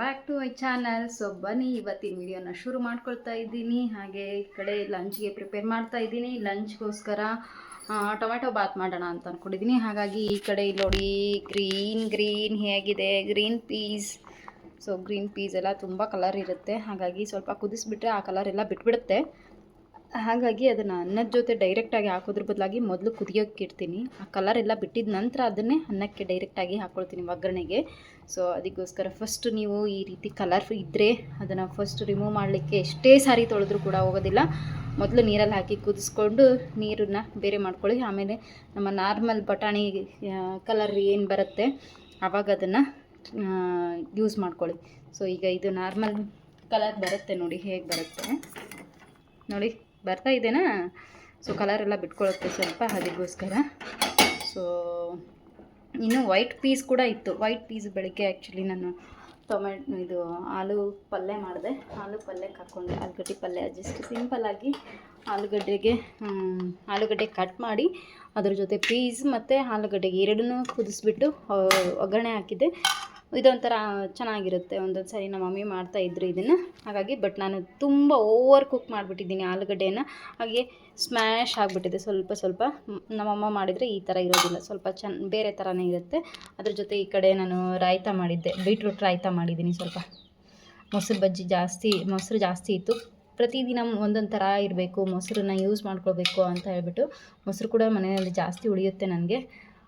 Back to my channel so ಬನ್ನಿ, ಇವತ್ತಿನ ವಿಡಿಯೋನ ಶುರು ಮಾಡ್ಕೊಳ್ತಾ ಇದ್ದೀನಿ. ಹಾಗೆ ಈ ಕಡೆ ಲಂಚ್ಗೆ ಪ್ರಿಪೇರ್ ಮಾಡ್ತಾ ಇದ್ದೀನಿ. ಲಂಚ್ಗೋಸ್ಕರ ಟೊಮೆಟೊ ಬಾತ್ ಮಾಡೋಣ ಅಂತ ಅಂದ್ಕೊಂಡಿದ್ದೀನಿ ಹಾಗಾಗಿ ಈ ಕಡೆ ಇಲ್ಲಿ ನೋಡಿ ಗ್ರೀನ್ ಗ್ರೀನ್ ಹೇಗಿದೆ. Green peas so green peas ಎಲ್ಲ ತುಂಬ ಕಲರ್ ಇರುತ್ತೆ. ಹಾಗಾಗಿ ಸ್ವಲ್ಪ ಕುದಿಸ್ಬಿಟ್ರೆ ಆ ಕಲರ್ ಎಲ್ಲ ಬಿಟ್ಬಿಡುತ್ತೆ. ಹಾಗಾಗಿ ಅದನ್ನು ಅನ್ನದ ಜೊತೆ ಡೈರೆಕ್ಟಾಗಿ ಹಾಕೋದ್ರ ಬದಲಾಗಿ ಮೊದಲು ಕುದಿಯೋಕ್ಕೆ ಇಡ್ತೀನಿ. ಆ ಕಲರ್ ಎಲ್ಲ ಬಿಟ್ಟಿದ ನಂತರ ಅದನ್ನೇ ಅನ್ನಕ್ಕೆ ಡೈರೆಕ್ಟಾಗಿ ಹಾಕ್ಕೊಳ್ತೀನಿ ಒಗ್ಗರಣೆಗೆ. ಸೊ ಅದಕ್ಕೋಸ್ಕರ ಫಸ್ಟ್ ನೀವು ಈ ರೀತಿ ಕಲರ್ ಇದ್ದರೆ ಅದನ್ನು ಫಸ್ಟ್ ರಿಮೂವ್ ಮಾಡಲಿಕ್ಕೆ ಎಷ್ಟೇ ಸಾರಿ ತೊಳೆದ್ರೂ ಕೂಡ ಹೋಗೋದಿಲ್ಲ. ಮೊದಲು ನೀರಲ್ಲಿ ಹಾಕಿ ಕುದಿಸ್ಕೊಂಡು ನೀರನ್ನು ಬೇರೆ ಮಾಡ್ಕೊಳ್ಳಿ. ಆಮೇಲೆ ನಮ್ಮ ನಾರ್ಮಲ್ ಬಟಾಣಿ ಕಲರ್ ಏನು ಬರುತ್ತೆ ಆವಾಗ ಅದನ್ನು ಯೂಸ್ ಮಾಡ್ಕೊಳ್ಳಿ. ಸೊ ಈಗ ಇದು ನಾರ್ಮಲ್ ಕಲರ್ ಬರುತ್ತೆ ನೋಡಿ ಹೇಗೆ ಬರುತ್ತೆ. ನೋಡಿ. ಬರ್ತಾ ಇದೆನಾ ಸೊ ಕಲರ್ ಎಲ್ಲ ಬಿಟ್ಕೊಳ್ಳುತ್ತೆ ಸ್ವಲ್ಪ ಅದಕ್ಕೋಸ್ಕರ ಸೊ ಇನ್ನು ವೈಟ್ ಪೀಸ್ ಕೂಡ ಇತ್ತು. ವೈಟ್ ಪೀಸ್ ಬೆಳಗ್ಗೆ ಆ್ಯಕ್ಚುಲಿ ನಾನು ಟೊಮೆಟ್ ಇದು ಆಲೂ ಪಲ್ಯ ಮಾಡಿದೆ. ಆಲೂ ಪಲ್ಯಕ್ಕೆ ಹಾಕ್ಕೊಂಡೆ ಆಲೂಗಡ್ಡೆ ಪಲ್ಯ ಜಸ್ಟ್ ಸಿಂಪಲ್ಲಾಗಿ ಆಲೂಗಡ್ಡೆಗೆ ಆಲೂಗಡ್ಡೆ ಕಟ್ ಮಾಡಿ ಅದ್ರ ಜೊತೆ ಪೀಸ್ ಮತ್ತು ಆಲೂಗಡ್ಡೆಗೆ ಎರಡನ್ನೂ ಕುದಿಸ್ಬಿಟ್ಟು ಒಗ್ಗರಣೆ ಹಾಕಿದ್ದೆ. ಇದೊಂಥರ ಚೆನ್ನಾಗಿರುತ್ತೆ. ಒಂದೊಂದು ಸಾರಿ ನಮ್ಮ ಮಮ್ಮಿ ಮಾಡ್ತಾ ಇದ್ರು ಇದನ್ನು. ಹಾಗಾಗಿ ಬಟ್ ನಾನು ತುಂಬ ಓವರ್ ಕುಕ್ ಮಾಡಿಬಿಟ್ಟಿದ್ದೀನಿ ಆಲೂಗಡ್ಡೆಯನ್ನು. ಹಾಗೆ ಸ್ಮ್ಯಾಶ್ ಆಗಿಬಿಟ್ಟಿದೆ. ಸ್ವಲ್ಪ ಸ್ವಲ್ಪ. ನಮ್ಮಮ್ಮ ಮಾಡಿದರೆ ಈ ಥರ ಇರೋದಿಲ್ಲ. ಸ್ವಲ್ಪ ಚೆನ್ನ ಬೇರೆ ಥರನೇ ಇರುತ್ತೆ. ಅದ್ರ ಜೊತೆ ಈ ಕಡೆ ನಾನು ರಾಯ್ತ ಮಾಡಿದ್ದೆ. ಬೀಟ್ರೂಟ್ ರಾಯ್ತ ಮಾಡಿದ್ದೀನಿ ಸ್ವಲ್ಪ. ಮೊಸರು ಬಜ್ಜಿ ಜಾಸ್ತಿ, ಮೊಸರು ಜಾಸ್ತಿ ಇತ್ತು. ಪ್ರತಿದಿನ ಒಂದೊಂದು ಥರ ಇರಬೇಕು. ಮೊಸರನ್ನ ಯೂಸ್ ಮಾಡ್ಕೊಳ್ಬೇಕು ಅಂತ ಹೇಳ್ಬಿಟ್ಟು ಮೊಸರು ಕೂಡ ಮನೆಯಲ್ಲಿ ಜಾಸ್ತಿ ಉಳಿಯುತ್ತೆ ನನಗೆ.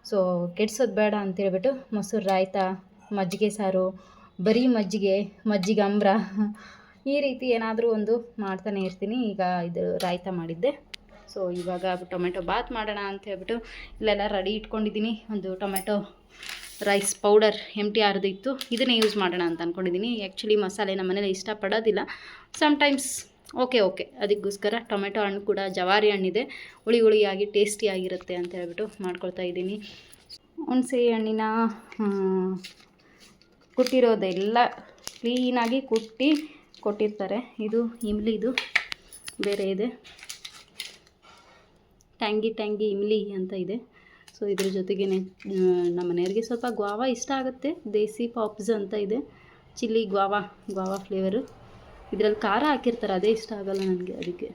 ಸೊ ಕೆಡ್ಸೋದು ಬೇಡ ಅಂತ ಹೇಳ್ಬಿಟ್ಟು ಮೊಸರು, ರಾಯ್ತ ಮಜ್ಜಿಗೆ ಸಾರು, ಬರೀ ಮಜ್ಜಿಗೆ ಮಜ್ಜಿಗೆ ಅಂಬ್ರ, ಈ ರೀತಿ ಏನಾದರೂ ಒಂದು ಮಾಡ್ತಾನೆ ಇರ್ತೀನಿ. ಈಗ ಇದು ರಾಯ್ತ ಮಾಡಿದ್ದೆ. ಸೊ ಇವಾಗ ಟೊಮೆಟೊ ಬಾತ್ ಮಾಡೋಣ ಅಂತ ಹೇಳ್ಬಿಟ್ಟು ಇಲ್ಲೆಲ್ಲ ರೆಡಿ ಇಟ್ಕೊಂಡಿದ್ದೀನಿ. ಒಂದು tomato rice powder M T ಆರ್ದು ಇತ್ತು. ಇದನ್ನೇ ಯೂಸ್ ಮಾಡೋಣ ಅಂತ ಅಂದ್ಕೊಂಡಿದ್ದೀನಿ ಆ್ಯಕ್ಚುಲಿ ಮಸಾಲೆ ನಮ್ಮ ಮನೇಲಿ ಇಷ್ಟಪಡೋದಿಲ್ಲ. ಸಮ್ಟೈಮ್ಸ್ ಓಕೆ ಓಕೆ ಅದಕ್ಕೋಸ್ಕರ ಟೊಮೆಟೊ ಹಣ್ಣು ಕೂಡ ಜವಾರಿ ಹಣ್ಣಿದೆ. ಹುಳಿ ಹುಳಿಯಾಗಿ, ಟೇಸ್ಟಿಯಾಗಿರುತ್ತೆ ಅಂತ ಹೇಳ್ಬಿಟ್ಟು ಮಾಡ್ಕೊಳ್ತಾ ಇದ್ದೀನಿ. ಹುಣಸೆ ಹಣ್ಣಿನ ಕುಟ್ಟಿರೋದೆಲ್ಲ ಕ್ಲೀನಾಗಿ ಕುಟ್ಟಿ ಕೊಟ್ಟಿರ್ತಾರೆ. ಇದು ಇಮ್ಲಿದು ಬೇರೆ ಇದೆ. ಟ್ಯಾಂಗಿ ಟ್ಯಾಂಗಿ ಇಮ್ಲಿ ಅಂತ ಇದೆ. ಸೊ ಇದ್ರ ಜೊತೆಗೆ ನಮ್ಮ ಮನೆಯವ್ರಿಗೆ ಸ್ವಲ್ಪ ಗ್ವಾವ ಇಷ್ಟ ಆಗುತ್ತೆ. ದೇಸಿ ಪಾಪ್ಸ್ ಅಂತ ಇದೆ. ಚಿಲ್ಲಿ ಗ್ವಾವ, ಗ್ವಾವಾ ಫ್ಲೇವರು ಇದರಲ್ಲಿ ಖಾರ ಹಾಕಿರ್ತಾರೆ. ಅದೇ ಇಷ್ಟ ಆಗಲ್ಲ ನನಗೆ ಅದಕ್ಕೆ.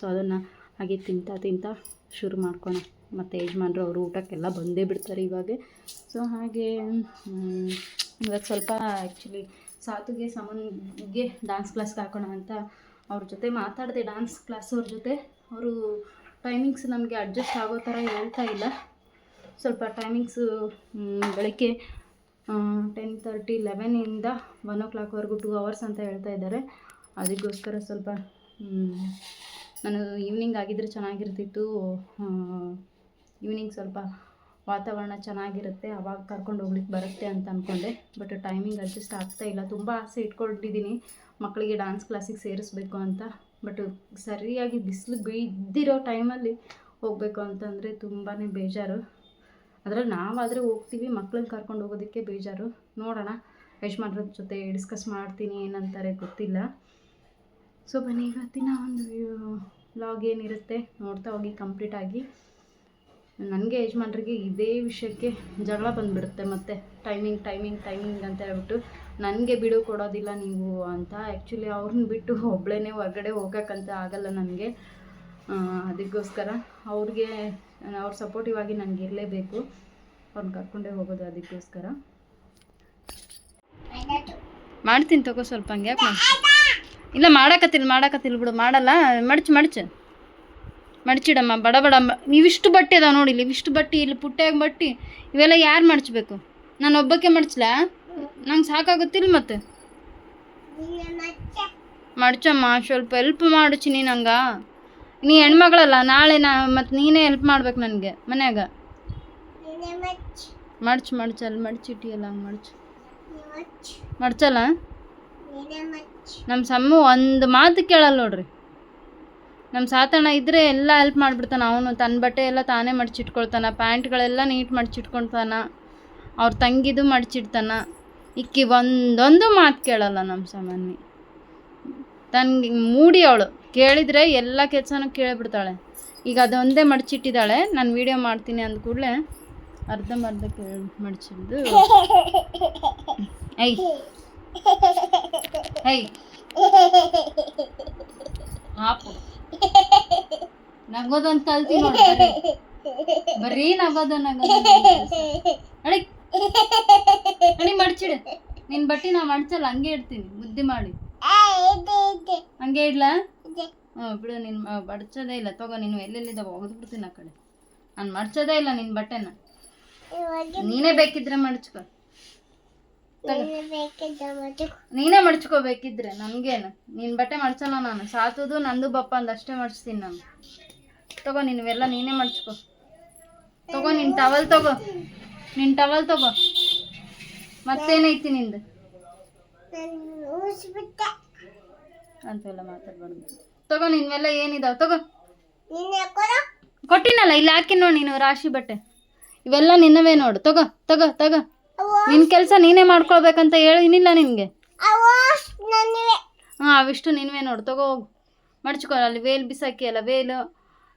ಸೊ ಅದನ್ನು ಹಾಗೆ ತಿಂತಾ ತಿಂತಾ ಶುರು ಮಾಡ್ಕೊಣ ಮತ್ತು ಯಜಮಾನ್ರು ಅವರು ಊಟಕ್ಕೆಲ್ಲ ಬಂದೇ ಬಿಡ್ತಾರೆ ಇವಾಗೆ. ಸೊ ಹಾಗೆ ಇವಾಗ ಸ್ವಲ್ಪ ಆ್ಯಕ್ಚುಲಿ ಸಾತುಗೆ, ಸಮನ್ಗೆ ಡ್ಯಾನ್ಸ್ ಕ್ಲಾಸ್ಗೆ ಹಾಕೋಣ ಅಂತ ಅವ್ರ ಜೊತೆ ಮಾತಾಡಿದೆ. ಡ್ಯಾನ್ಸ್ ಕ್ಲಾಸ್ ಅವ್ರ ಜೊತೆ. ಅವರು ಟೈಮಿಂಗ್ಸ್ ನಮಗೆ ಅಡ್ಜಸ್ಟ್ ಆಗೋ ಥರ ಹೇಳ್ತಾ ಇಲ್ಲ. ಸ್ವಲ್ಪ ಟೈಮಿಂಗ್ಸು ಬೆಳಗ್ಗೆ ಟೆನ್ ತರ್ಟಿ ಲೆವೆನಿಂದ ಒನ್ ಓ ಕ್ಲಾಕ್ವರೆಗೂ ಟೂ ಅವರ್ಸ್ ಅಂತ ಹೇಳ್ತಾ ಇದ್ದಾರೆ. ಅದಕ್ಕೋಸ್ಕರ ಸ್ವಲ್ಪ ನಾನು ಈವ್ನಿಂಗ್ ಆಗಿದ್ದರೆ ಚೆನ್ನಾಗಿರ್ತಿತ್ತು. ಈವ್ನಿಂಗ್ ಸ್ವಲ್ಪ ವಾತಾವರಣ ಚೆನ್ನಾಗಿರುತ್ತೆ, ಅವಾಗ ಕರ್ಕೊಂಡು ಹೋಗ್ಲಿಕ್ಕೆ ಬರುತ್ತೆ ಅಂತ ಅಂದ್ಕೊಂಡೆ ಬಟ್ ಟೈಮಿಂಗ್ ಅಡ್ಜಸ್ಟ್ ಆಗ್ತಾ ಇಲ್ಲ. ತುಂಬ ಆಸೆ ಇಟ್ಕೊಂಡಿದ್ದೀನಿ. ಮಕ್ಕಳಿಗೆ ಡ್ಯಾನ್ಸ್ ಕ್ಲಾಸಿಗೆ ಸೇರಿಸ್ಬೇಕು ಅಂತ. ಬಟ್ ಸರಿಯಾಗಿ ಬಿಸಿಲು ಬಿದ್ದಿರೋ ಟೈಮಲ್ಲಿ ಹೋಗಬೇಕು ಅಂತಂದರೆ ತುಂಬಾ ಬೇಜಾರು. ಅದರಲ್ಲಿ ನಾವಾದರೆ ಹೋಗ್ತೀವಿ, ಮಕ್ಳನ್ನ ಕರ್ಕೊಂಡು ಹೋಗೋದಕ್ಕೆ ಬೇಜಾರು. ನೋಡೋಣ, ಯಜಮಾನ್ರ ಜೊತೆ ಡಿಸ್ಕಸ್ ಮಾಡ್ತೀನಿ ಏನಂತಾರೆ ಗೊತ್ತಿಲ್ಲ. ಸೊ ಬನ್ನಿ, ಇವತ್ತಿನ ಒಂದು ವ್ಲಾಗ್ ಏನಿರುತ್ತೆ ನೋಡ್ತಾ ಹೋಗಿ ಕಂಪ್ಲೀಟಾಗಿ ನನಗೆ ಯಜಮಾನ್ರಿಗೆ ಇದೇ ವಿಷಯಕ್ಕೆ ಜಗಳ ಬಂದುಬಿಡುತ್ತೆ ಮತ್ತೆ ಟೈಮಿಂಗ್ ಟೈಮಿಂಗ್ ಟೈಮಿಂಗ್ ಅಂತ ಹೇಳ್ಬಿಟ್ಟು ನನಗೆ ಬಿಡು ಕೊಡೋದಿಲ್ಲ ನೀವು ಅಂತ ಆ್ಯಕ್ಚುಲಿ ಅವ್ರನ್ನ ಬಿಟ್ಟು ಒಬ್ಬಳೇ ಹೊರಗಡೆ ಹೋಗೋಕ್ಕಂತ ಆಗಲ್ಲ ನನಗೆ. ಅದಕ್ಕೋಸ್ಕರ ಅವ್ರಿಗೆ, ಅವ್ರ ಸಪೋರ್ಟಿವ್ ಆಗಿ ನನಗೆ ಇರಲೇಬೇಕು. ಅವ್ರನ್ನ ಕರ್ಕೊಂಡೇ ಹೋಗೋದು ಅದಕ್ಕೋಸ್ಕರ. ಮಾಡ್ತೀನಿ ತಗೋ ಸ್ವಲ್ಪ ಹಂಗೆ ಇಲ್ಲ ಮಾಡಕತ್ತಿಲ್ಲ ಮಾಡಕತ್ತಿಲ್ಲ ಬಿಡು, ಮಾಡಲ್ಲ, ಮಡ್ಚು ಮಡ್ಚು. ಮಡ್ಚಿಡಮ್ಮ ಬಡ ಬಡ ಇವಿಷ್ಟು ಬಟ್ಟೆ ಅದಾವೆ ನೋಡಿ ಇಲ್ಲಿ, ಇವಿಷ್ಟು ಬಟ್ಟೆ, ಇಲ್ಲಿ ಪುಟ್ಟಾಗಿ ಬಟ್ಟೆ, ಇವೆಲ್ಲ ಯಾರು ಮಡಚಬೇಕು? ನಾನು ಒಬ್ಬಕ್ಕೆ ಮಡಚಲ? ನಂಗೆ ಸಾಕಾಗುತ್ತಿಲ್ಲ ಮತ್ತೆ? ಮಡಚಮ್ಮ, ಸ್ವಲ್ಪ ಮಾಡು ನೀನು ನಂಗೆ ನೀ ಹೆಣ್ಮಗಳಲ್ಲ, ನಾಳೆ ನಾ ಮತ್ತು ನೀನೇ ಹೆಲ್ಪ್ ಮಾಡ್ಬೇಕು ನನಗೆ, ಮನ್ಯಾಗ. ಮಡ್ಚು, ಮಡ್ಚ, ಅಲ್ಲಿ ಮಡ್ಚಿಟ್ಟಿಯಲ್ಲ ಹಂಗೆ ಮಡ್ಚು. ಮಡ್ಚಲ್ಲ? ನಮ್ಮ ಸಮ್ಮು ಒಂದು ಮಾತು ಕೇಳಲ್ಲ ನೋಡ್ರಿ. ನಮ್ಮ ಸಾತಣ್ಣ ಇದ್ದರೆ ಎಲ್ಲ ಹೆಲ್ಪ್ ಮಾಡಿಬಿಡ್ತಾನೆ. ಅವನು ತನ್ನ ಬಟ್ಟೆ ಎಲ್ಲ ತಾನೇ ಮಡಚಿಟ್ಕೊಳ್ತಾನ. ಪ್ಯಾಂಟ್ಗಳೆಲ್ಲ ನೀಟ್ ಮಡಚಿಟ್ಕೊಳ್ತಾನ. ಅವ್ರ ತಂಗಿದು ಮಡಚಿಡ್ತಾನ. ಇಕ್ಕಿ ಒಂದೊಂದು ಮಾತು ಕೇಳಲ್ಲ ನಮ್ಮ ಸಾಮಾನ್ಯ ತನಗೆ ಮೂಡಿ ಅವಳು. ಕೇಳಿದರೆ ಎಲ್ಲ ಕೆಲಸನೂ ಕೇಳಿಬಿಡ್ತಾಳೆ. ಈಗ ಅದೊಂದೇ ಮಡಚಿಟ್ಟಿದ್ದಾಳೆ. ನಾನು ವೀಡಿಯೋ ಮಾಡ್ತೀನಿ ಅಂದ ಕೂಡಲೇ ಅರ್ಧಂಬರ್ಧ ಕೇಳಿ ಮಡಚಿದ್ದು. ಐ ಐ ಹಾಪು ನಗೋದಂತ ಕಲ್ತಿ ನೋಡಿ ಬರೀ. ನಗೋದ ನಗೋದು ನಗೋದು. ಅಡಿ ಅಡಿ ಮಡ್ಚಿಡು. ನಿನ್ ಬಟ್ಟಿ ನಾ ಮಡ್ಚಲ್ಲ ಹಂಗೆ ಇಡ್ತೀನಿ. ಮುದ್ದೆ ಮಾಡಿ. ಹಂಗೆ ಇಡ್ಲಾ? ಹ್ಞೂ ಬಿಡು ನಿನ್ ಮ- ಮಡ್ಚೋದೇ ಇಲ್ಲ. ತಗೋ ನೀನು ಎಲ್ಲೆಲ್ಲಿದ್ದಾವ ಒಗೆದು ಬಿಡ್ತೀನಿ ಆ ಕಡೆ. ನಾನು ಮಡ್ಚೋದೇ ಇಲ್ಲ ನಿನ್ ಬಟ್ಟೆನ. ನೀನೇ ಬೇಕಿದ್ರೆ ಮಡ್ಚ್ಕೊ. ನೀನೇ ಮಡ್ಚ್ಕೋಬೇಕಿದ್ರೆ ನನ್ಗೇನು. ನೀನ್ ಬಟ್ಟೆ ಮಡ್ಚಲ್ಲ ನಾನು. ಸಾತುದು ನಂದು ಬಪ್ಪ ಅಂದ ಅಷ್ಟೇ ಮಡ್ಚ್ತೀನಿ ನಾನು. ತಗೋ ನೀವೆಲ್ಲ ನೀನೇ ಮಡ್ಚ್ಕೊ. ತಗೋ ನಿನ್ ಟವಲ್ ತಗೋ. ನಿನ್ ಟವಲ್ ತಗೋ. ಮತ್ತೇನೈತಿ ನಿಂದು? ಅಂತೆಲ್ಲ ಮಾತಾಡ್ಬಾರ್ದು. ತಗೋ ನಿನ್ವೆಲ್ಲ ಏನಿದಾವ? ತಗೋ. ಕೊಟ್ಟಿನಲ್ಲ ಇಲ್ಲಿ ಹಾಕಿ ನೋಡಿ ನೀನು ರಾಶಿ ಬಟ್ಟೆ. ಇವೆಲ್ಲ ನಿನ್ನವೇ ನೋಡು. ತಗೋ ತಗೋ ತಗೋ. ನಿನ್ ಕೆಲಸ ನೀನೇ ಮಾಡ್ಕೊಳ್ಬೇಕಂತ ಹೇಳಿನಿಲ್ಲ ನಿನ್ಗೆ? ಹಾಂ, ಅವಿಷ್ಟು ನೀನ್ವೇ ನೋಡು, ತಗೋ ಹೋಗು. ಮಡ್ಚ್ಕೊ, ಅಲ್ಲಿ ವೇಲ್ ಬಿಸಾಕಿ ಅಲ್ಲ ವೇಲು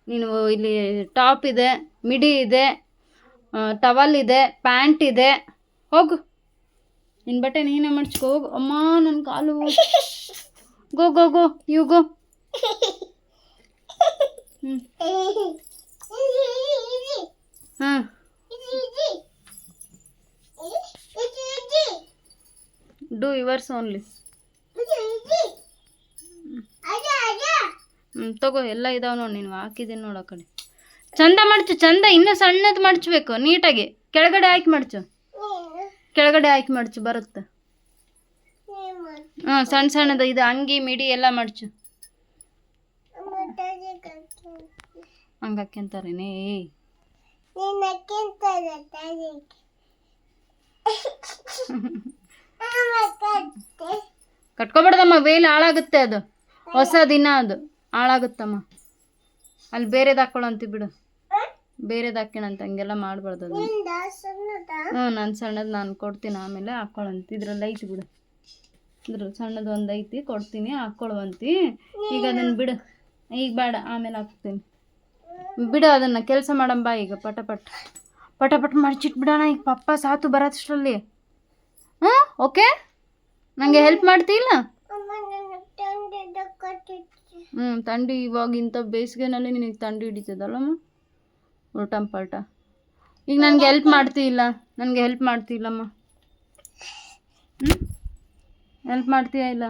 ನೀನು ಇಲ್ಲಿ ಟಾಪ್ ಇದೆ ಮಿಡಿ ಇದೆ ಟವಲ್ ಇದೆ ಪ್ಯಾಂಟ್ ಇದೆ. ಹೋಗು. ನಿನ್ನ ಬಟ್ಟೆ ನೀನೇ ಮಡ್ಚ್ಕೊ, ಹೋಗು. ಅಮ್ಮ ನನ್ನ ಕಾಲು ಗೋ ಗೋ ಗೋ ಯು ಗೋ ಹ್ಞೂ ಹಾಂ. ಡೂ ಯುವರ್ಸ್ ಓನ್ಲಿ ಹ್ಞೂ ತಗೋ ಎಲ್ಲ ಇದಾವೆ ನೋಡಿ ನೀನು ಹಾಕಿದ್ದೀನಿ ನೋಡು ಆ ಕಡೆ. ಚಂದ ಮಡ್ಚು ಚಂದ ಇನ್ನೂ ಸಣ್ಣದು ಮಡ್ಚಬೇಕು ನೀಟಾಗಿ. ಕೆಳಗಡೆ ಹಾಕಿ ಮಡ್ಚು. ಕೆಳಗಡೆ ಹಾಕಿ ಮಡ್ಚು ಬರುತ್ತೆ. ಹಾಂ ಸಣ್ಣ ಸಣ್ಣದು ಇದು ಅಂಗಿ ಮಿಡಿ ಎಲ್ಲ ಮಡ್ಚು. ಹಂಗೆ ಹಾಕ್ಯಂತಾರೇನೇ ಏಯ್ ಕಟ್ಕೊಬಾರ್ದಮ್ಮ ವೇಲ್ ಹಾಳಾಗುತ್ತೆ ಅದು. ಹೊಸ ದಿನ ಅದು. ಹಾಳಾಗುತ್ತಮ್ಮ. ಅಲ್ಲಿ ಬೇರೆದು ಹಾಕ್ಕೊಳ್ಳಂತಿ ಬಿಡು. ಬೇರೆದು ಹಾಕ್ಯಣಂತ ಹಂಗೆಲ್ಲ ಮಾಡಬಾರ್ದು ಅದು. ಹ್ಞೂ, ನಾನು ಸಣ್ಣದು ನಾನು ಕೊಡ್ತೀನಿ, ಆಮೇಲೆ ಹಾಕ್ಕೊಳ್ಳಂತಿ ಇದ್ರಲ್ಲಿ ಐತಿ ಬಿಡು. ಇದ್ರ ಸಣ್ಣದು ಒಂದು ಐತಿ, ಕೊಡ್ತೀನಿ ಹಾಕ್ಕೊಳ್ವಂತಿ ಈಗ ಅದನ್ನು ಬಿಡು. ಈಗ ಬೇಡ, ಆಮೇಲೆ ಹಾಕ್ತೀನಿ. ಬಿಡು ಅದನ್ನು, ಕೆಲಸ ಮಾಡಂಬ ಈಗ, ಪಟಪಟ್. ಪಟಪಟ್ ಪಟ ಪಟ್ ಮಡ್ಚಿಟ್ಬಿಡೋಣ ಈಗ ಪಪ್ಪ ಸಾತು ಬರೋಷ್ಟರಲ್ಲಿ ಹಾಂ ಓಕೆ ನನಗೆ ಹೆಲ್ಪ್ ಮಾಡ್ತೀಲ್ಲ ಹ್ಞೂ ಥಂಡಿ ಇವಾಗ ಇಂಥ ಬೇಸಿಗೆನಲ್ಲಿ ನಿನಗೆ ಥಂಡಿ ಹಿಡಿತದಲ್ಲಮ್ಮ ಉಲ್ಟಂ ಪಲ್ಟ. ಈಗ ನನಗೆ ಹೆಲ್ಪ್ ಮಾಡ್ತಿಲ್ಲ ನನಗೆ ಹೆಲ್ಪ್ ಮಾಡ್ತಿಲ್ಲಮ್ಮ ಹ್ಞೂ ಹೆಲ್ಪ್ ಮಾಡ್ತೀಯಾ ಇಲ್ಲ?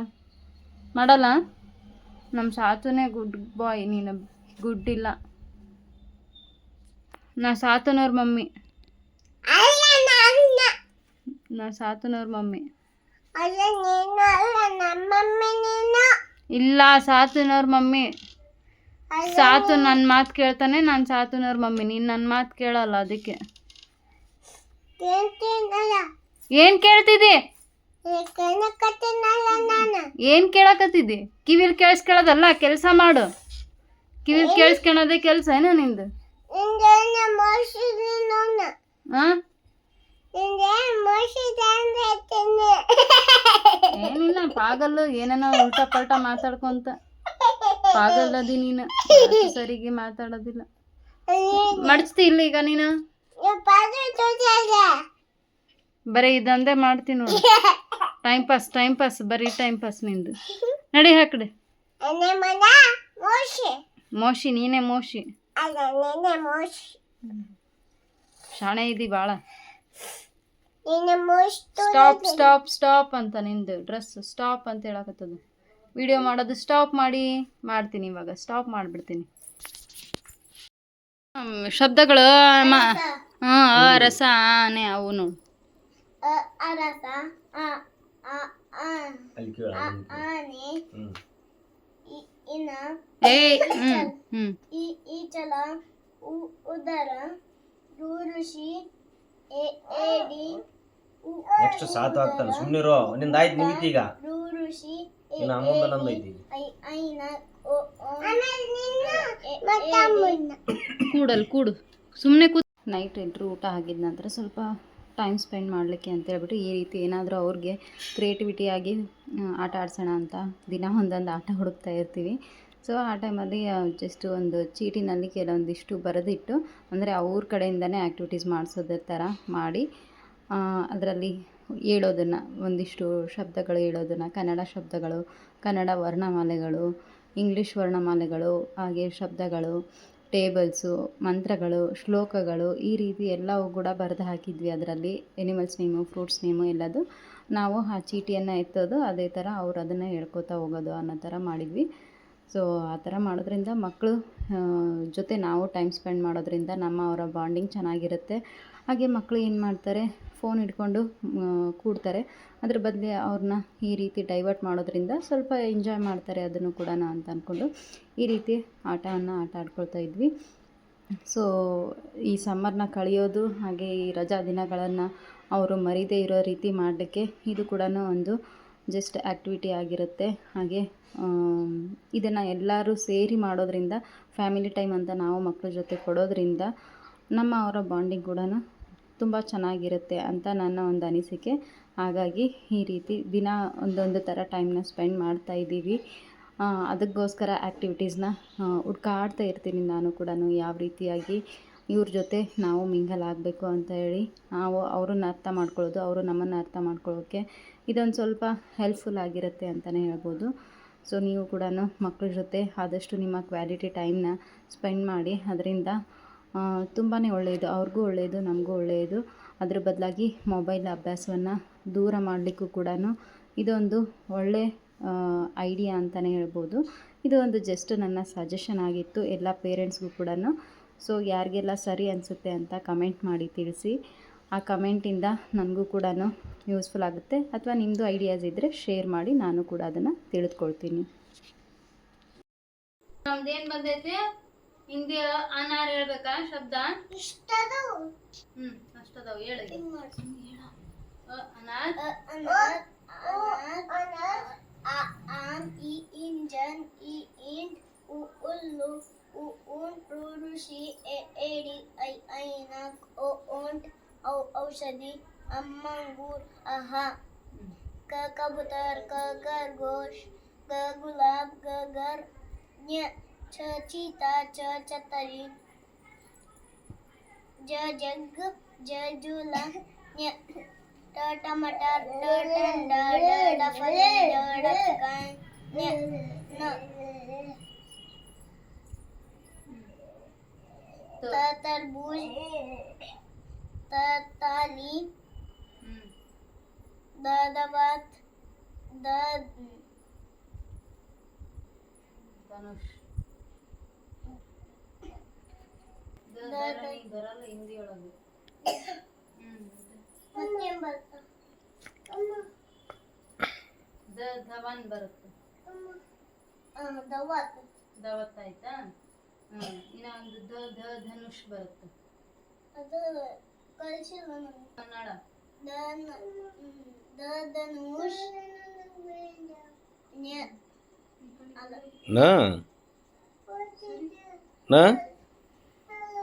ಮಾಡಲ್ಲ? ನಮ್ಮ ಸಾತುನೇ ಗುಡ್ ಬಾಯ್ ನೀನು ಗುಡ್ ಇಲ್ಲ. ನಾ ಸಾತನವ್ರ ಮಮ್ಮಿ. ನಾ ಸಾತನವ್ರ ಮಮ್ಮಿ. ಇಲ್ಲ ಸಾತುನವ್ರ ಮಮ್ಮಿ. ಸಾತು ನನ್ನ ಮಾತು ಕೇಳ್ತಾನೆ ನಾನು ಸಾತುನವ್ರ ಮಮ್ಮಿ. ನೀನು ನನ್ನ ಮಾತು ಕೇಳಲ್ಲ ಅದಕ್ಕೆ. ಏನು ಕೇಳ್ತಿದ್ದಿ? ಏನು ಕೇಳಕತ್ತಿದ್ದಿ? ಕಿವಿಲಿ ಕೇಳಿಸ್ಕೊಳ್ಳೋದಲ್ಲ ಕೆಲಸ ಮಾಡು. ಕಿವಿಲಿ ಕೇಳಿಸ್ಕೊಳ್ಳೋದೇ ಕೆಲಸ ಏನೋ ನಿಂದು? ಹಾಂ ಏನಿಲ್ಲ ಪಾಗಲ್ಲು ಏನೇನೋ ಉಲ್ಟಾ ಪಲ್ಟಾ ಮಾತಾಡ್ಕೊಂತ. ಪಾಗಲ್ಲದಿ ನೀನು. ಸರಿಗೆ ಮಾತಾಡೋದಿಲ್ಲ. ಮಡಚ್ತಿ ಇಲ್ಲ ಈಗ ನೀನು? ಬರೀ ಇದಂದೇ ಮಾಡ್ತೀನಿ ನೋಡಿ. ಟೈಮ್ ಪಾಸ್ ಟೈಮ್ ಪಾಸ್ ಬರೀ ಟೈಮ್ ಪಾಸ್ ನಿಂದು. ನಡಿ ಹಾಕಡೆ. ಮೋಶಿ. ನೀನೇ ಮೋಶಿ. ಶಾಣೆ ಇದಿ ಭಾಳ ಸ್ಟಾಪ್ ಸ್ಟಾಪ್ ಸ್ಟಾಪ್ ಅಂತ ನಿಂದು ಡ್ರೆಸ್ ಸ್ಟಾಪ್ ಅಂತ ಹೇಳಕತ್ತದ. ವಿಡಿಯೋ ಮಾಡೋದು ಸ್ಟಾಪ್ ಮಾಡಿ ಮಾಡ್ತೀನಿ ಇವಾಗ. ಸ್ಟಾಪ್ ಮಾಡಿಬಿಡ್ತೀನಿ. ಶಬ್ದಗಳು ಹಾಂ ಅ ರಸ ಆನೆ ಅವು ನೋಡು. ಏಯ್ ಹ್ಞೂ ಉದರ ಋಷಿ ಏಡಿ ನೆಕ್ಸ್ಟ್ ಸಾತು ಆಗ್ತಾನೆ. ಸುಮ್ಮನಿರೋ ನಿಂದ ಆಯ್ತು ನಿಮಿತಿ ಈಗ ಇನ್ನು ಅಮ್ಮಂದ ಐತಿ ಕೂಡಲ್, ಕೂಡು. ಸುಮ್ಮನೆ ಕೂತ್ ನೈಟ್ ಎಲ್ಲರೂ ಊಟ ಆಗಿದ ನಂತರ ಸ್ವಲ್ಪ ಟೈಮ್ ಸ್ಪೆಂಡ್ ಮಾಡಲಿಕ್ಕೆ ಅಂತ ಹೇಳ್ಬಿಟ್ಟು ಈ ರೀತಿ ಏನಾದರೂ ಅವ್ರಿಗೆ ಕ್ರಿಯೇಟಿವಿಟಿಯಾಗಿ ಆಟ ಆಡ್ಸೋಣ ಅಂತ ದಿನ ಒಂದೊಂದು ಆಟ ಹುಡುಕ್ತಾ ಇರ್ತೀವಿ. ಸೊ ಆ ಟೈಮಲ್ಲಿ ಜಸ್ಟ್ ಒಂದು ಚೀಟಿನಲ್ಲಿ ಕೆಲವೊಂದಿಷ್ಟು ಬರೆದಿಟ್ಟು, ಅಂದರೆ ಅವ್ರ ಕಡೆಯಿಂದನೇ ಆ್ಯಕ್ಟಿವಿಟೀಸ್ ಮಾಡಿಸೋದ್ರ ಥರ ಮಾಡಿ ಅದರಲ್ಲಿ ಹೇಳೋದನ್ನು, ಒಂದಿಷ್ಟು ಶಬ್ದಗಳು ಹೇಳೋದನ್ನು, ಕನ್ನಡ ಶಬ್ದಗಳು, ಕನ್ನಡ ವರ್ಣಮಾಲೆಗಳು, ಇಂಗ್ಲೀಷ್ ವರ್ಣಮಾಲೆಗಳು, ಹಾಗೆ ಶಬ್ದಗಳು, ಟೇಬಲ್ಸು, ಮಂತ್ರಗಳು, ಶ್ಲೋಕಗಳು, ಈ ರೀತಿ ಎಲ್ಲವೂ ಕೂಡ ಬರೆದು ಹಾಕಿದ್ವಿ ಅದರಲ್ಲಿ. ಎನಿಮಲ್ಸ್ ನೇಮು, ಫ್ರೂಟ್ಸ್ ನೇಮು ಎಲ್ಲದು ನಾವು ಆ ಚೀಟಿಯನ್ನು ಎತ್ತೋದು, ಅದೇ ಥರ ಅವ್ರು ಅದನ್ನು ಹೇಳ್ಕೊತಾ ಹೋಗೋದು ಅನ್ನೋ ಥರ ಮಾಡಿದ್ವಿ. ಸೊ ಆ ಥರ ಮಾಡೋದ್ರಿಂದ ಮಕ್ಕಳು ಜೊತೆ ನಾವು ಟೈಮ್ ಸ್ಪೆಂಡ್ ಮಾಡೋದ್ರಿಂದ ನಮ್ಮ ಅವರ ಬಾಂಡಿಂಗ್ ಚೆನ್ನಾಗಿರುತ್ತೆ. ಹಾಗೆ ಮಕ್ಕಳು ಏನು ಮಾಡ್ತಾರೆ ಫೋನ್ ಹಿಡ್ಕೊಂಡು ಕೂಡ್ತಾರೆ. ಅದ್ರ ಬದಲು ಅವ್ರನ್ನ ಈ ರೀತಿ ಡೈವರ್ಟ್ ಮಾಡೋದ್ರಿಂದ ಸ್ವಲ್ಪ ಎಂಜಾಯ್ ಮಾಡ್ತಾರೆ ಅದನ್ನು ಕೂಡ ಅಂತ ಅಂದ್ಕೊಂಡು ಈ ರೀತಿ ಆಟವನ್ನು ಆಟ ಆಡ್ಕೊಳ್ತಾ ಇದ್ವಿ. ಸೊ ಈ ಸಮ್ಮರ್ನ ಕಳೆಯೋದು ಹಾಗೆ ಈ ರಜಾ ದಿನಗಳನ್ನು ಅವರು ಮರೀದೇ ಇರೋ ರೀತಿ ಮಾಡಲಿಕ್ಕೆ ಇದು ಕೂಡ ಒಂದು ಜಸ್ಟ್ ಆ್ಯಕ್ಟಿವಿಟಿ ಆಗಿರುತ್ತೆ. ಹಾಗೆ ಇದನ್ನು ಎಲ್ಲರೂ ಸೇರಿ ಮಾಡೋದ್ರಿಂದ ಫ್ಯಾಮಿಲಿ ಟೈಮ್ ಅಂತ ನಾವು ಮಕ್ಕಳ ಜೊತೆ ಕೊಡೋದ್ರಿಂದ ನಮ್ಮ ಅವರ ಬಾಂಡಿಂಗ್ ಕೂಡ ತುಂಬ ಚೆನ್ನಾಗಿರುತ್ತೆ ಅಂತ ನನ್ನ ಒಂದು ಅನಿಸಿಕೆ. ಹಾಗಾಗಿ ಈ ರೀತಿ ದಿನ ಒಂದೊಂದು ಥರ ಟೈಮ್ನ ಸ್ಪೆಂಡ್ ಮಾಡ್ತಾ ಇದ್ದೀವಿ. ಅದಕ್ಕೋಸ್ಕರ ಆ್ಯಕ್ಟಿವಿಟೀಸ್ನ ಹುಡ್ಕಾಡ್ತಾ ಇರ್ತೀನಿ ನಾನು ಕೂಡ ಯಾವ ರೀತಿಯಾಗಿ. ಇವ್ರ ಜೊತೆ ನಾವು ಮಿಂಗಲ್ ಆಗಬೇಕು ಅಂತ ಹೇಳಿ ನಾವು ಅವ್ರನ್ನ ಅರ್ಥ ಮಾಡ್ಕೊಳ್ಳೋದು, ಅವರು ನಮ್ಮನ್ನು ಅರ್ಥ ಮಾಡ್ಕೊಳ್ಳೋಕ್ಕೆ ಇದೊಂದು ಸ್ವಲ್ಪ ಹೆಲ್ಪ್ಫುಲ್ ಆಗಿರುತ್ತೆ ಅಂತಲೇ ಹೇಳ್ಬೋದು. ಸೊ ನೀವು ಕೂಡ ಮಕ್ಕಳ ಜೊತೆ ಆದಷ್ಟು ನಿಮ್ಮ ಕ್ವಾಲಿಟಿ ಟೈಮ್ನ ಸ್ಪೆಂಡ್ ಮಾಡಿ, ಅದರಿಂದ ತುಂಬಾ ಒಳ್ಳೆಯದು, ಅವ್ರಿಗೂ ಒಳ್ಳೆಯದು, ನಮಗೂ ಒಳ್ಳೆಯದು. ಅದ್ರ ಬದಲಾಗಿ ಮೊಬೈಲ್ ಅಭ್ಯಾಸವನ್ನು ದೂರ ಮಾಡಲಿಕ್ಕೂ ಕೂಡ ಇದೊಂದು ಒಳ್ಳೆ ಐಡಿಯಾ ಅಂತಲೇ ಹೇಳ್ಬೋದು. ಇದು ಒಂದು ಜಸ್ಟ್ ನನ್ನ ಸಜೆಷನ್ ಆಗಿತ್ತು, ಎಲ್ಲ ಪೇರೆಂಟ್ಸ್ಗೂ ಕೂಡ ಸೊ ಯಾರಿಗೆಲ್ಲ ಸರಿ ಅನಿಸುತ್ತೆ ಅಂತ ಕಮೆಂಟ್ ಮಾಡಿ ತಿಳಿಸಿ. ಆ ಕಮೆಂಟಿಂದ ನನಗೂ ಕೂಡ ಯೂಸ್ಫುಲ್ ಆಗುತ್ತೆ. ಅಥವಾ ನಿಮ್ಮದು ಐಡಿಯಾಸ್ ಇದ್ದರೆ ಶೇರ್ ಮಾಡಿ, ನಾನು ಕೂಡ ಅದನ್ನು ತಿಳಿದುಕೊಳ್ತೀನಿ. ನಮ್ದೇನು ಬಂದೈತೆ? ಹಿಂದಿ ಅನಾರ್ ಹೇಳ್ಬೇಕಾ? ಶಬ್ದ? ಇಷ್ಟದು ಹ್ಮ್ ಅಷ್ಟದವು. ಹೇಳಿ. ಅನಾರ್ ಆಮ್, ಈ, ಇಂಜನ್, ಈ, ಇಂಡ್, ಉ, ಉಲ್ಲು, ಉ, ಋಷಿ, ಎ, ಎಡಿ ಐ, ಐನಕ್ ಓ, ಓಂಟ್, ಔ, ಔಷಧಿ, ಅಮ್ಮಂಗೂರ್, ಅಹ, ಕ, ಕಬೂತರ್, ಕ, ಖರ್ಗೋಶ್, ಗ, ಗುಲಾಬ್, ಗ, ಗರ್, चीता च चतरी ज जग ज झूला ट टमाटर ट टंडा ड डफली ड डफकान न। तो त तरबूज त ताली द दबात द धनुष। ಬರಲ್ಲ, ಹಿಂದಿ ಒಳಗೆ. ದ, ಧವನ್ ಬರುತ್ತೆ. ಧವತ್ ಆಯ್ತಾ? ಇನ್ನು ಒಂದು ದ, ಧ, ಧನುಷ್ ಬರುತ್ತೆ. ಅದು ಕಳಿಸಿಲ್ಲ ಕನ್ನಡ. ಧನುಷ್ ನ್ಯ ಅಲ್ಲ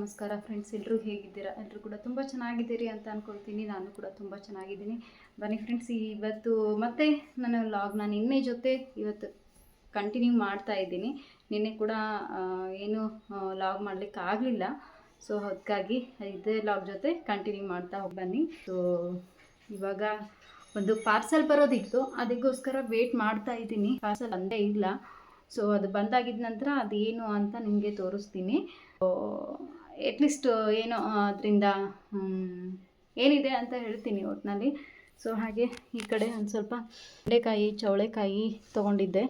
ನಮಸ್ಕಾರ ಫ್ರೆಂಡ್ಸ್ ಎಲ್ಲರೂ ಹೇಗಿದ್ದೀರಾ? ಎಲ್ಲರೂ ಕೂಡ ತುಂಬ ಚೆನ್ನಾಗಿದ್ದೀರಿ ಅಂತ ಅನ್ಕೊಳ್ತೀನಿ. ನಾನು ಕೂಡ ತುಂಬ ಚೆನ್ನಾಗಿದ್ದೀನಿ. ಬನ್ನಿ ಫ್ರೆಂಡ್ಸ್ ಇವತ್ತು ಮತ್ತೆ ನನ್ನ ಲಾಗ್ನ ನಿನ್ನೆ ಜೊತೆ ಇವತ್ತು ಕಂಟಿನ್ಯೂ ಮಾಡ್ತಾ ಇದ್ದೀನಿ. ನಿನ್ನೆ ಕೂಡ ಏನು ಲಾಗ್ ಮಾಡಲಿಕ್ಕೆ ಆಗಲಿಲ್ಲ. ಸೊ ಅದಕ್ಕಾಗಿ ಇದೇ ಲಾಗ್ ಜೊತೆ ಕಂಟಿನ್ಯೂ ಮಾಡ್ತಾ ಹೋಗಿ ಬನ್ನಿ. ಸೊ ಇವಾಗ ಒಂದು ಪಾರ್ಸಲ್ ಬರೋದಿತ್ತು. ಅದಕ್ಕೋಸ್ಕರ ವೇಟ್ ಮಾಡ್ತಾ ಇದ್ದೀನಿ. ಪಾರ್ಸಲ್ ಅಂದೇ ಇಲ್ಲ. ಸೊ ಅದು ಬಂದಾಗಿದ್ದ ನಂತರ ಅದೇನು ಅಂತ ನಿಮಗೆ ತೋರಿಸ್ತೀನಿ. ಎಟ್ಲೀಸ್ಟ್ ಏನು ಅದರಿಂದ ಏನಿದೆ ಅಂತ ಹೇಳ್ತೀನಿ ಒಟ್ಟಿನಲ್ಲಿ ಸೊ ಹಾಗೆ ಈ ಕಡೆ ಒಂದು ಸ್ವಲ್ಪ ಬೆಂಡೆಕಾಯಿ ಚವಳೆಕಾಯಿ ತೊಗೊಂಡಿದ್ದೆ.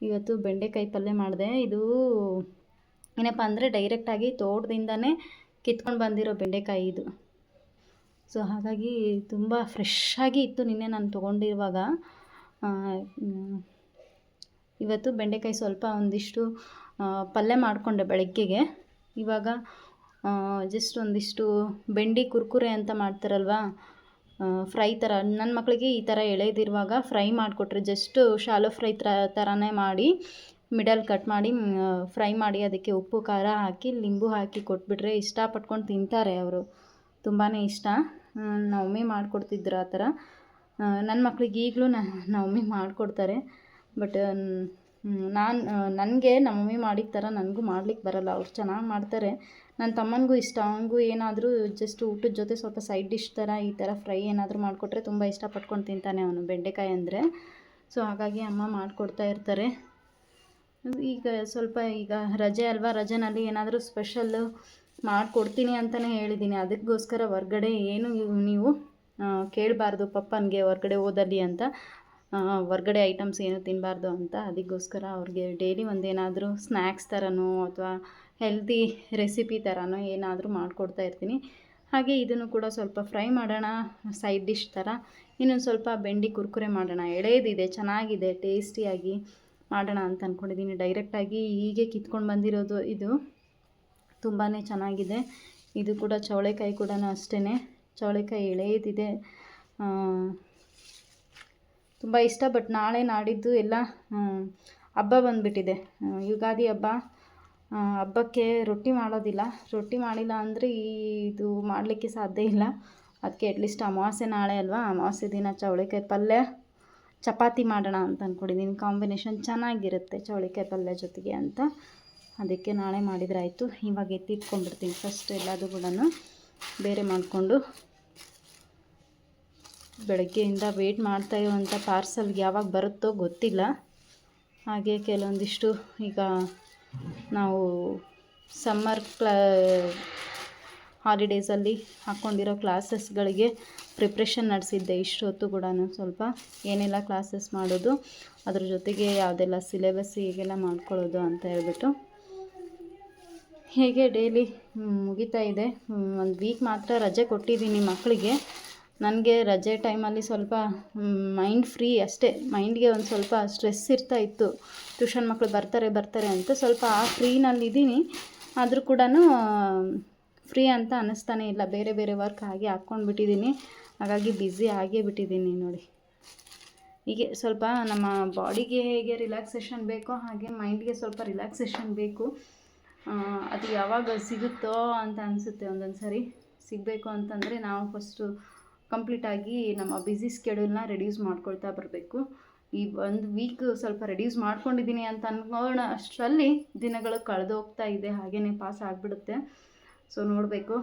ಇವತ್ತು ಬೆಂಡೆಕಾಯಿ ಪಲ್ಯ ಮಾಡಿದೆ. ಇದು ಏನಪ್ಪ ಅಂದರೆ ಡೈರೆಕ್ಟಾಗಿ ತೋಟದಿಂದನೇ ಕಿತ್ಕೊಂಡು ಬಂದಿರೋ ಬೆಂಡೆಕಾಯಿ ಇದು. ಸೊ ಹಾಗಾಗಿ ತುಂಬ ಫ್ರೆಶ್ ಆಗಿ ಇತ್ತು ನಿನ್ನೆ ನಾನು ತೊಗೊಂಡಿರುವಾಗ. ಇವತ್ತು ಬೆಂಡೆಕಾಯಿ ಸ್ವಲ್ಪ ಒಂದಿಷ್ಟು ಪಲ್ಯ ಮಾಡಿಕೊಂಡೆ ಬೆಳಗ್ಗೆಗೆ. ಇವಾಗ ಜಸ್ಟ್ ಒಂದಿಷ್ಟು ಬೆಂಡಿ ಕುರ್ಕುರೆ ಅಂತ ಮಾಡ್ತಾರಲ್ವಾ ಫ್ರೈ ಥರ ನನ್ನ ಮಕ್ಕಳಿಗೆ ಈ ಥರ ಎಳೆದಿರುವಾಗ ಫ್ರೈ ಮಾಡಿಕೊಟ್ರೆ. ಜಸ್ಟ್ ಶಾಲೋ ಫ್ರೈ ಥರ ಥರನೇ ಮಾಡಿ ಮಿಡಲ್ ಕಟ್ ಮಾಡಿ ಫ್ರೈ ಮಾಡಿ ಅದಕ್ಕೆ ಉಪ್ಪು, ಖಾರ ಹಾಕಿ, ಲಿಂಬು ಹಾಕಿ ಕೊಟ್ಬಿಟ್ರೆ ಇಷ್ಟಪಟ್ಕೊಂಡು ತಿಂತಾರೆ ಅವರು. ತುಂಬಾ ಇಷ್ಟ. ನವಮಿ ಮಾಡಿಕೊಡ್ತಿದ್ರು ಆ ಥರ ನನ್ನ ಮಕ್ಳಿಗೆ ಈಗಲೂ ನವಮಿ ಮಾಡಿಕೊಡ್ತಾರೆ. ಬಟ್ ನಾನು ನನಗೆ ನಮ್ಮ ಮಮ್ಮಿ ಮಾಡಿದ ಥರ ನನಗೂ ಮಾಡ್ಲಿಕ್ಕೆ ಬರಲ್ಲ. ಅವ್ರು ಚೆನ್ನಾಗಿ ಮಾಡ್ತಾರೆ. ನನ್ನ ತಮ್ಮನಿಗೂ ಇಷ್ಟ. ಅವನಿಗೂ ಏನಾದರೂ ಜಸ್ಟ್ ಊಟದ ಜೊತೆ ಸ್ವಲ್ಪ ಸೈಡ್ ಡಿಶ್ ಥರ ಈ ಥರ ಫ್ರೈ ಏನಾದರೂ ಮಾಡಿಕೊಟ್ರೆ ತುಂಬ ಇಷ್ಟಪಟ್ಕೊಂಡು ತಿಂತಾನೆ ಅವನು ಬೆಂಡೆಕಾಯಿ ಅಂದರೆ. ಸೊ ಹಾಗಾಗಿ ಅಮ್ಮ ಮಾಡಿಕೊಡ್ತಾ ಇರ್ತಾರೆ. ಈಗ ಸ್ವಲ್ಪ ಈಗ ರಜೆ ಅಲ್ವಾ? ರಜೆನಲ್ಲಿ ಏನಾದರೂ ಸ್ಪೆಷಲ್ಲು ಮಾಡಿಕೊಡ್ತೀನಿ ಅಂತಲೇ ಹೇಳಿದ್ದೀನಿ ಅದಕ್ಕೋಸ್ಕರ ಹೊರ್ಗಡೆ ಏನು ನೀವು ಕೇಳಬಾರ್ದು ಪಪ್ಪನಿಗೆ ಹೊರ್ಗಡೆ ಓದಲ್ಲಿ ಅಂತ. ಹೊರ್ಗಡೆ ಐಟಮ್ಸ್ ಏನು ತಿನ್ನಬಾರ್ದು ಅಂತ ಅದಕ್ಕೋಸ್ಕರ ಅವ್ರಿಗೆ ಡೈಲಿ ಒಂದೇನಾದರೂ ಸ್ನ್ಯಾಕ್ಸ್ ಥರನೋ ಅಥವಾ ಹೆಲ್ದಿ ರೆಸಿಪಿ ಥರನೋ ಏನಾದರೂ ಮಾಡಿಕೊಡ್ತಾ ಇರ್ತೀನಿ. ಹಾಗೆ ಇದನ್ನು ಕೂಡ ಸ್ವಲ್ಪ ಫ್ರೈ ಮಾಡೋಣ ಸೈಡ್ ಡಿಶ್ ಥರ. ಇನ್ನೊಂದು ಸ್ವಲ್ಪ ಬೆಂಡಿ ಕುರ್ಕುರೆ ಮಾಡೋಣ. ಎಳೆಯದಿದೆ ಚೆನ್ನಾಗಿದೆ ಟೇಸ್ಟಿಯಾಗಿ ಮಾಡೋಣ ಅಂತ ಅಂದ್ಕೊಂಡಿದ್ದೀನಿ ಡೈರೆಕ್ಟಾಗಿ ಹೀಗೆ ಕಿತ್ಕೊಂಡು ಬಂದಿರೋದು ಇದು. ತುಂಬಾ ಚೆನ್ನಾಗಿದೆ. ಇದು ಕೂಡ ಚವಳೆಕಾಯಿ ಕೂಡ ಅಷ್ಟೇ ಚವಳೆಕಾಯಿ ಎಳೆಯದಿದೆ ತುಂಬ ಇಷ್ಟ ಬಟ್ ನಾಳೆ ನಾಡಿದ್ದು ಎಲ್ಲ ಹಬ್ಬ ಬಂದುಬಿಟ್ಟಿದೆ. ಯುಗಾದಿ ಹಬ್ಬ ಹಬ್ಬಕ್ಕೆ ರೊಟ್ಟಿ ಮಾಡೋದಿಲ್ಲ. ರೊಟ್ಟಿ ಮಾಡಿಲ್ಲ ಅಂದರೆ ಇದು ಮಾಡಲಿಕ್ಕೆ ಸಾಧ್ಯ ಇಲ್ಲ. ಅದಕ್ಕೆ ಅಟ್ಲೀಸ್ಟ್ ಅಮಾವಾಸ್ಯೆ ನಾಳೆ ಅಲ್ವಾ? ಅಮಾವಾಸ್ಯೆ ದಿನ ಚವಳಿಕಾಯಿ ಪಲ್ಯ, ಚಪಾತಿ ಮಾಡೋಣ ಅಂತ ಅಂದ್ಕೊಂಡಿದ್ದೀನಿ ಕಾಂಬಿನೇಷನ್ ಚೆನ್ನಾಗಿರುತ್ತೆ ಚವಳಿಕಾಯಿ ಪಲ್ಯ ಜೊತೆಗೆ ಅಂತ. ಅದಕ್ಕೆ ನಾಳೆ ಮಾಡಿದರೆ ಆಯಿತು. ಇವಾಗ ಎತ್ತಿಟ್ಕೊಂಡ್ಬಿಡ್ತೀನಿ ಫಸ್ಟ್ ಎಲ್ಲದೂ ಕೂಡ ಬೇರೆ ಮಾಡಿಕೊಂಡು ಬೆಳಗ್ಗೆಯಿಂದ ವೇಟ್ ಮಾಡ್ತಾ ಇರುವಂಥ ಪಾರ್ಸಲ್ ಯಾವಾಗ ಬರುತ್ತೋ ಗೊತ್ತಿಲ್ಲ. ಹಾಗೆ ಕೆಲವೊಂದಿಷ್ಟು ಈಗ ನಾವು ಸಮ್ಮರ್ ಕ್ಲಾ ಹಾಲಿಡೇಸಲ್ಲಿ ಹಾಕ್ಕೊಂಡಿರೋ ಕ್ಲಾಸಸ್ಗಳಿಗೆ ಪ್ರಿಪ್ರೇಷನ್ ನಡೆಸಿದ್ದೆ. ಇಷ್ಟೊತ್ತು ಕೂಡ ಸ್ವಲ್ಪ ಏನೆಲ್ಲ ಕ್ಲಾಸಸ್ ಮಾಡೋದು, ಅದ್ರ ಜೊತೆಗೆ ಯಾವುದೆಲ್ಲ ಸಿಲೆಬಸ್ ಹೇಗೆಲ್ಲ ಮಾಡ್ಕೊಳ್ಳೋದು ಅಂತ ಹೇಳ್ಬಿಟ್ಟು. ಹೇಗೆ ಡೈಲಿ ಮುಗಿತಾ ಇದೆ ಒಂದು ವೀಕ್ ಮಾತ್ರ ರಜೆ ಕೊಟ್ಟಿದ್ದೀನಿ ಮಕ್ಕಳಿಗೆ ನನಗೆ ರಜೆ ಟೈಮಲ್ಲಿ ಸ್ವಲ್ಪ ಮೈಂಡ್ ಫ್ರೀ ಅಷ್ಟೇ. ಮೈಂಡ್ಗೆ ಒಂದು ಸ್ವಲ್ಪ ಸ್ಟ್ರೆಸ್ ಇರ್ತಾ ಇತ್ತು. ಟ್ಯೂಷನ್ ಮಕ್ಕಳು ಬರ್ತಾರೆ ಬರ್ತಾರೆ ಅಂತ ಸ್ವಲ್ಪ ಆ ಫ್ರೀನಲ್ಲಿದ್ದೀನಿ ಆದರೂ ಕೂಡ ಫ್ರೀ ಅಂತ ಅನ್ನಿಸ್ತಾನೆ ಇಲ್ಲ. ಬೇರೆ ಬೇರೆ ವರ್ಕ್ ಹಾಗೆ ಹಾಕ್ಕೊಂಡ್ಬಿಟ್ಟಿದ್ದೀನಿ ಹಾಗಾಗಿ ಬ್ಯುಸಿ ಆಗೇ ಬಿಟ್ಟಿದ್ದೀನಿ ನೋಡಿ. ಹೀಗೆ ಸ್ವಲ್ಪ ನಮ್ಮ ಬಾಡಿಗೆ ಹೇಗೆ ರಿಲ್ಯಾಕ್ಸೇಷನ್ ಬೇಕೋ ಹಾಗೆ ಮೈಂಡ್ಗೆ ಸ್ವಲ್ಪ ರಿಲ್ಯಾಕ್ಸೇಷನ್ ಬೇಕು. ಅದು ಯಾವಾಗ ಸಿಗುತ್ತೋ ಅಂತ ಅನಿಸುತ್ತೆ ಒಂದೊಂದು ಸಾರಿ ಸಿಗಬೇಕು ಅಂತಂದರೆ ನಾವು ಫಸ್ಟು ಕಂಪ್ಲೀಟಾಗಿ ನಮ್ಮ ಬ್ಯುಸಿ ಸ್ಕೆಡ್ಯೂಲ್ನ ರೆಡ್ಯೂಸ್ ಮಾಡ್ಕೊಳ್ತಾ ಬರಬೇಕು. ಈ ಒಂದು ವೀಕ್ ಸ್ವಲ್ಪ ರೆಡ್ಯೂಸ್ ಮಾಡ್ಕೊಂಡಿದ್ದೀನಿ ಅಂತ ಅನ್ಕೋಣ ಅಷ್ಟರಲ್ಲಿ ದಿನಗಳು ಕಳೆದು ಹೋಗ್ತಾ ಇದೆ ಹಾಗೇ ಪಾಸ್ ಆಗಿಬಿಡುತ್ತೆ. ಸೊ ನೋಡಬೇಕು.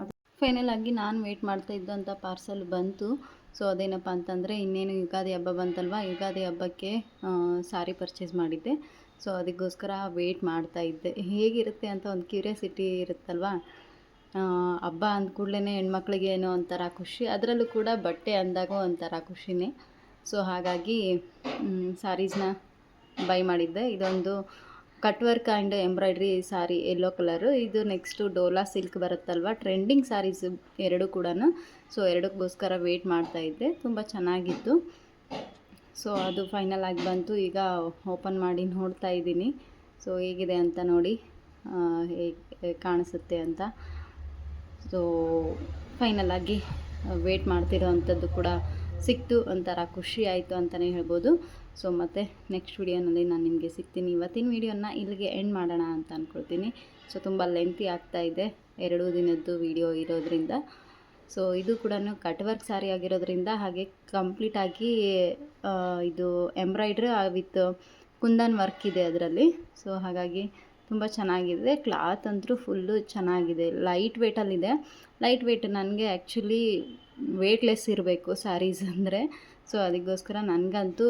ಅದು ಫೈನಲ್ ಆಗಿ ನಾನು ವೆಯ್ಟ್ ಮಾಡ್ತಾ ಇದ್ದಂಥ ಪಾರ್ಸಲ್ ಬಂತು. ಸೊ ಅದೇನಪ್ಪ ಅಂತಂದರೆ, ಇನ್ನೇನು ಯುಗಾದಿ ಹಬ್ಬ ಬಂತಲ್ವ? ಯುಗಾದಿ ಹಬ್ಬಕ್ಕೆ ಸಾರಿ ಪರ್ಚೇಸ್ ಮಾಡಿದ್ದೆ. ಸೊ ಅದಕ್ಕೋಸ್ಕರ ವೆಯ್ಟ್ ಮಾಡ್ತಾ ಇದ್ದೆ. ಹೇಗಿರುತ್ತೆ ಅಂತ ಒಂದು ಕ್ಯೂರಿಯಾಸಿಟಿ ಇರುತ್ತಲ್ವ? ಹಬ್ಬ ಅಂದ ಕೂಡಲೇ ಹೆಣ್ಮಕ್ಳಿಗೆ ಏನೋ ಒಂಥರ ಖುಷಿ. ಅದರಲ್ಲೂ ಕೂಡ ಬಟ್ಟೆ ಅಂದಾಗ ಒಂಥರ ಖುಷಿನೇ. ಸೊ ಹಾಗಾಗಿ ಸಾರೀಸ್ನ ಬೈ ಮಾಡಿದ್ದೆ. ಇದೊಂದು cut work and embroidery sari yellow colour ಇದು ನೆಕ್ಸ್ಟು ಡೋಲಾ ಸಿಲ್ಕ್ ಬರುತ್ತಲ್ವ? ಟ್ರೆಂಡಿಂಗ್ ಸಾರೀಸ್ ಎರಡು ಕೂಡ ಸೊ ಎರಡಕ್ಕೋಸ್ಕರ ವೇಟ್ ಮಾಡ್ತಾ ಇದ್ದೆ. ತುಂಬ ಚೆನ್ನಾಗಿತ್ತು. ಸೊ ಅದು ಫೈನಲ್ ಆಗಿ ಬಂತು. ಈಗ ಓಪನ್ ಮಾಡಿ ನೋಡ್ತಾ ಇದ್ದೀನಿ. ಸೊ ಹೇಗಿದೆ ಅಂತ ನೋಡಿ ಹೇಗೆ ಕಾಣಿಸುತ್ತೆ ಅಂತ. ಸೊ ಫೈನಲ್ ಆಗಿ ವೇಟ್ ಮಾಡ್ತಿರೋ ಅಂಥದ್ದು ಕೂಡ ಸಿಕ್ತು ಒಂಥರ ಖುಷಿ ಆಯಿತು ಅಂತಲೇ ಹೇಳ್ಬೋದು. ಸೊ ಮತ್ತು ನೆಕ್ಸ್ಟ್ ವಿಡಿಯೋನಲ್ಲಿ ನಾನು ನಿಮಗೆ ಸಿಗ್ತೀನಿ. ಇವತ್ತಿನ ವೀಡಿಯೋನ ಇಲ್ಲಿಗೆ ಎಂಡ್ ಮಾಡೋಣ ಅಂತ ಅಂದ್ಕೊಳ್ತೀನಿ ಸೊ ತುಂಬ ಲೆಂತಿ ಇದೆ. ಎರಡು ದಿನದ್ದು ವಿಡಿಯೋ ಇರೋದ್ರಿಂದ. ಸೊ ಇದು ಕೂಡ ಕಟ್ ವರ್ಕ್ ಸ್ಯಾರಿ ಆಗಿರೋದ್ರಿಂದ, ಹಾಗೆ ಕಂಪ್ಲೀಟಾಗಿ ಇದು ಎಂಬ್ರಾಯ್ಡ್ರಿ ವಿತ್ ಕುಂದನ್ ವರ್ಕ್ ಇದೆ ಅದರಲ್ಲಿ. ಸೊ ಹಾಗಾಗಿ ತುಂಬ ಚೆನ್ನಾಗಿದೆ. ಕ್ಲಾತ್ ಅಂತೂ ಫುಲ್ಲು ಚೆನ್ನಾಗಿದೆ. ಲೈಟ್ ವೇಟಲ್ಲಿದೆ ಲೈಟ್ ವೇಟ್ ನನಗೆ ಆ್ಯಕ್ಚುಲಿ ವೇಟ್ಲೆಸ್ ಇರಬೇಕು ಸ್ಯಾರೀಸ್ ಅಂದರೆ. ಸೊ, ಅದಕ್ಕೋಸ್ಕರ ನನಗಂತೂ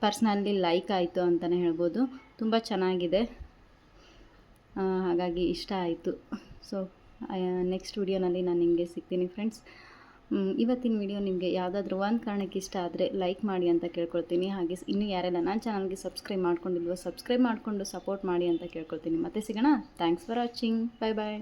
ಪರ್ಸ್ನಲಿ ಲೈಕ್ ಆಯಿತು ಅಂತಲೇ ಹೇಳ್ಬೋದು. ತುಂಬ ಚೆನ್ನಾಗಿದೆ. ಹಾಗಾಗಿ ಇಷ್ಟ ಆಯಿತು. ಸೊ ನೆಕ್ಸ್ಟ್ ವಿಡಿಯೋನಲ್ಲಿ ನಾನು ನಿಮಗೆ ಸಿಗ್ತೀನಿ ಫ್ರೆಂಡ್ಸ್. ಇವತ್ತಿನ ವಿಡಿಯೋ ನಿಮಗೆ ಯಾವುದಾದ್ರೂ ಒಂದು ಕಾರಣಕ್ಕೆ ಇಷ್ಟ ಆದರೆ ಲೈಕ್ ಮಾಡಿ ಅಂತ ಕೇಳ್ಕೊಳ್ತೀನಿ. ಹಾಗೆ ಇನ್ನು ಯಾರೆಲ್ಲ ನನ್ನ ಚಾನಲ್ಗೆ ಸಬ್ಸ್ಕ್ರೈಬ್ ಮಾಡ್ಕೊಂಡಿಲ್ವೋ ಸಬ್ಸ್ಕ್ರೈಬ್ ಮಾಡಿಕೊಂಡು ಸಪೋರ್ಟ್ ಮಾಡಿ ಅಂತ ಕೇಳ್ಕೊಳ್ತೀನಿ. ಮತ್ತೆ ಸಿಗೋಣ. Thanks for watching bye bye